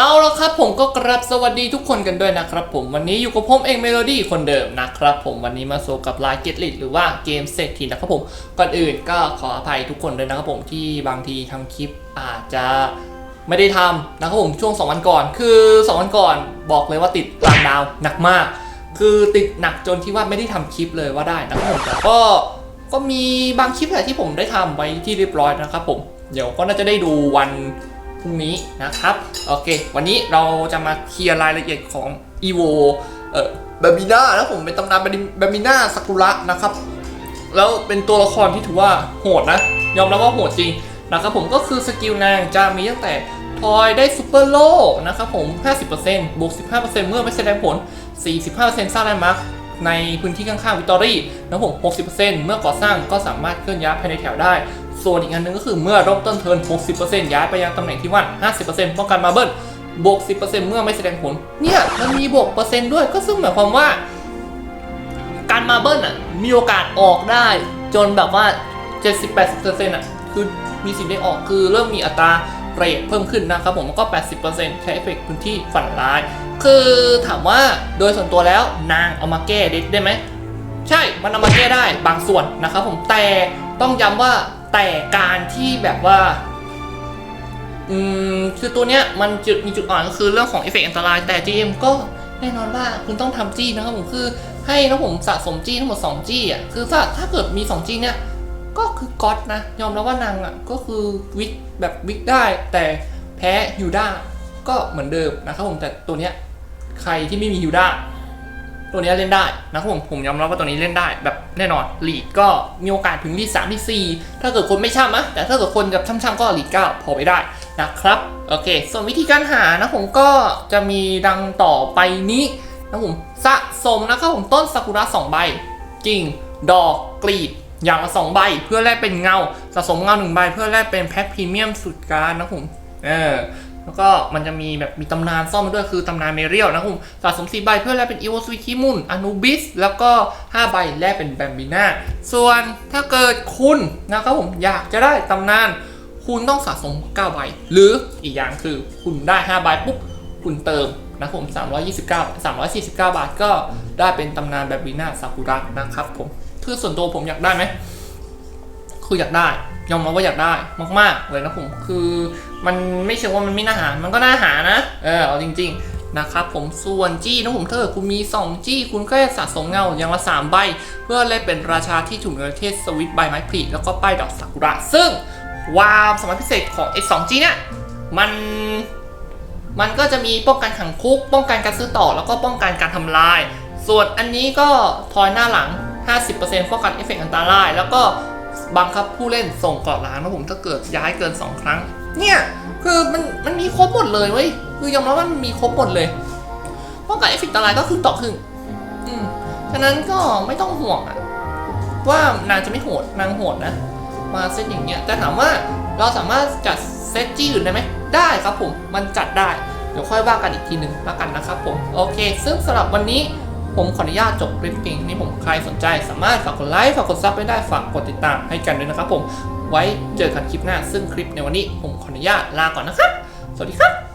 เอาละครับผมก็กรับสวัสดีทุกคนกันด้วยนะครับผมวันนี้อยู่กับผมเองเมโลดี้คนเดิมนะครับผมวันนี้มาโซกับไลน์เกตลิหรือว่าเกมเศรษฐีนะครับผมก่อนอื่นก็ขออภัยทุกคนด้วยนะครับผมที่บางทีทำคลิปอาจจะไม่ได้ทำนะครับผมช่วง 2 วันก่อน คือ 2 วันก่อนบอกเลยว่าติดตามดาวหนักมาก คือติดหนักจนที่ว่าไม่ได้ทำคลิปเลยว่าได้นะครับผมแต่ก็ก็มีบางคลิปแหละที่ผมได้ทำไว้ที่เรียบร้อยนะครับผมเดี๋ยวก็น่าจะได้ดูวัน พรุ่งนี้นะครับ โอเค วันนี้เราจะมาเคลียร์รายละเอียดของ EVO เอ่อแบมิน่าแล้วผมเป็นตำนานแบมิน่าซากุระนะครับ แล้วเป็นตัวละครที่ถือว่าโหดนะ ยอมรับว่าโหดจริงนะครับผมก็คือสกิลนางจะมีตั้งแต่ทอยได้ซูเปอร์โลนะครับผม 50%บวก 15%เมื่อไม่แสดงผล 45%สร้างแลนด์มาร์ค ในพื้นที่ข้างๆวิตอรี่นะครับผม60%เมื่อก่อสร้างก็สามารถเคลื่อนย้ายภายในแถวได้ ส่วนอีกอันหนึงก็คือเมื่อรบต้นเทิร์น60%ย้ายไปยังตำแหน่งที่ว่าง50%ป้องกันมาเบิลบวก 10%เมื่อไม่แสดงผล เนี่ยมันมีบวกเปอร์เซ็นต์ด้วยก็ซึ่งหมายความว่า การมาเบิลอะมีโอกาสออกได้ จนแบบว่า 70-80%อะคือมีสิทธิ์ได้ออกคือเริ่มมีอัตรา เรทเพิ่มขึ้นนะครับผมแล้วก็ 80%ใช้เอฟเฟกต์พื้นที่ฝันร้าย คือถามว่าโดยส่วนตัวแล้วนางเอามาแก้ด็กได้ไหม ใช่ มันเอามาแก้ได้บางส่วนนะครับผมแต่ต้องย้ำว่าแต่การที่แบบว่าอืมคือตัวเนี้ยมันจุดมีจุดอ่อนก็คือเรื่องของเอฟเฟกต์อันตราย แต่ GM ก็แน่นอนว่าคุณต้องทำจี้นะครับผมคือให้นะผมสะสมจี้ทั้งหมด2จี้อะคือถ้าถ้าเกิดมี2จี้เนี่ย ก็คือก๊อตนะ ยอมรับว่านางอะก็คือวิกแบบวิกได้ แต่แพ้ฮิวด้าก็เหมือนเดิมนะครับผมแต่ตัวเนี้ยใครที่ไม่มีฮิวด้าตัวนี้เล่นได้นะครับผมผมยอมรับว่าตัวนี้เล่นได้แบบแน่นอนลีดก็มีโอกาสถึงลีดสามลีดสี่ถ้าเกิดคนไม่ช่ำนะแต่ถ้าเกิดคนแบบช่ำๆก็ลีดเก้าพอไปได้นะครับโอเค ส่วนวิธีการหานะผมก็จะมีดังต่อไปนี้นะผมสะสมนะครับผมต้นซากุระ2ใบกิ่งดอกกลีด อย่างละ2ใบเพื่อแลกเป็นเงาสะสมเงา1ใบเพื่อแลกเป็นแพ็คพรีเมียมสุดการนะผมเออแล้วก็มันจะมีแบบมีตำนานซ่อมมาด้วยคือตำนานเมเรียลนะครับผมสะสม4ใบเพื่อแลกเป็นอีโวสวิคิมุนอนูบิสแล้วก็ 5 ใบแลกเป็นแบมบิน่าส่วนถ้าเกิดคุณนะครับผมอยากจะได้ตำนาน คุณต้องสะสม 9 ใบ หรืออีกอย่างคือคุณได้ 5 ใบปุ๊บคุณเติมนะครับผม329 349 บาทก็ได้เป็นตำนานแบบบิน่าซากุระนะครับผม คือส่วนตัวผมอยากได้ไหมคืออยากได้ ยอมรับว่าอยากได้มาก ๆ เลยนะผม คือมันไม่เชิงว่ามันไม่น่าหา มันก็น่าหานะ เออเอาจริง ๆ นะครับผมส่วนจี้นะผมถ้าเกิดคุณมี 2 จี้ คุณก็สะสมเงาอย่างละ3ใบ เพื่อเลยเป็นราชาที่ถูกเนรเทศสวิตใบไม้ผลิแล้วก็ป้ายดอกซากุระ ซึ่งความสมารถพิเศษของไอ้สองจี้เนี่ยมันมันก็จะมีป้องกันขังคุก ป้องกันการซื้อต่อแล้วก็ป้องกันการทำลาย ส่วนอันนี้ก็ทอยหน้าหลัง 50%ป้องกันเอฟเฟกต์อันตราย แล้วก็บังคับผู้เล่นส่งเกาะล้างนะผมถ้าเกิดย้ายเกิน 2 ครั้ง เนี่ยคือมันมันมีครบหมดเลยเว้ยคือยอมรับว่ามันมีครบหมดเลยป้องกันเอฟเฟกต์อันตรายก็คือต่อครึ่งอืมฉะนั้นก็ไม่ต้องห่วงอะว่านางจะไม่โหดนางโหดนะ มาเซตอย่างเงี้ยแต่ถามว่าเราสามารถจัดเซตจี้อื่นได้ไหมได้ครับผมมันจัดได้เดี๋ยวค่อยว่ากันอีกทีหนึ่งแล้วกันนะครับผมโอเค ซึ่งสำหรับวันนี้ ผมขออนุญาตจบคลิปเพียงนี้ผมใครสนใจ สามารถฝากกดไลค์ฝากกดซับไม่ได้ฝากกดติดตามให้กันด้วยนะครับผมไว้เจอกันคลิปหน้าซึ่งคลิปในวันนี้ผมขออนุญาตลาก่อนนะครับ สวัสดีครับ